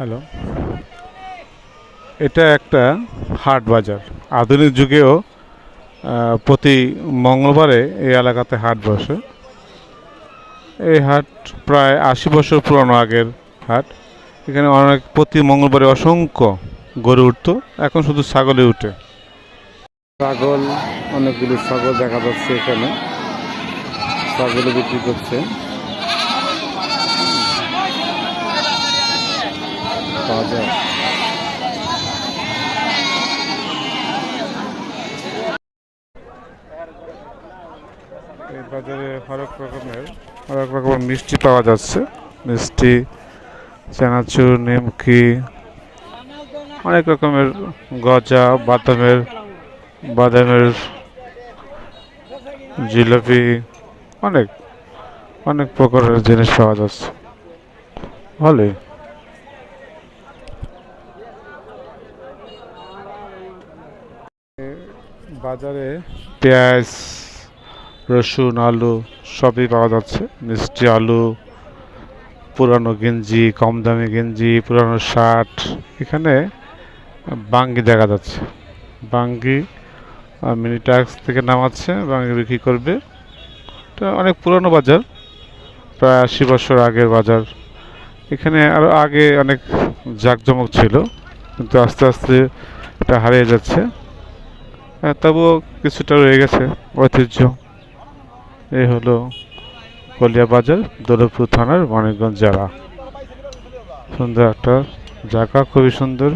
Hello. এটা একটা হাট বাজার। আধুনিক যুগেও প্রতি মঙ্গলবারে এই এলাকাতে হাট বসে। এই হাট প্রায় আশি বছর পুরনো আগের হাট। এখানে অনেক, প্রতি মঙ্গলবারে অসংখ্য গরু উঠতো। এখন শুধু ছাগলে উঠে। ছাগল, অনেকগুলো ছাগল দেখা যাচ্ছে এখানে। ছাগল বিক্রি করছে। বাজার এই বাজারে হরেক রকমের হরেক রকমের মিষ্টি পাওয়া যাচ্ছে। মিষ্টি, চানাচুর, নিমকি, অনেক রকমের গজা, বাদামের বাদামের জিলাপি, অনেক অনেক প্রকারের জিনিস পাওয়া যাচ্ছে। ভালোই। বাজারে পেঁয়াজ, রসুন, আলু সবই পাওয়া যাচ্ছে। মিষ্টি আলু, পুরানো গেঞ্জি, কম দামি গেঞ্জি, পুরানো শার্ট। এখানে বাঙ্গি দেখা যাচ্ছে। বাঙ্গি মিনি ট্যাক্স থেকে নামাচ্ছে। বাঙ্গি বিক্রি করবে। এটা অনেক পুরানো বাজার, প্রায় আশি বছর আগের বাজার। এখানে আরও আগে অনেক জাঁকজমক ছিল, কিন্তু আস্তে আস্তে এটা হারিয়ে যাচ্ছে। তবুও কিছুটা রয়ে গেছে ঐতিহ্য। এই হলো কলিয়া বাজার দৌলতপুর থানার মানিকগঞ্জ জেলা। সুন্দর একটা জায়গা, খুবই সুন্দর।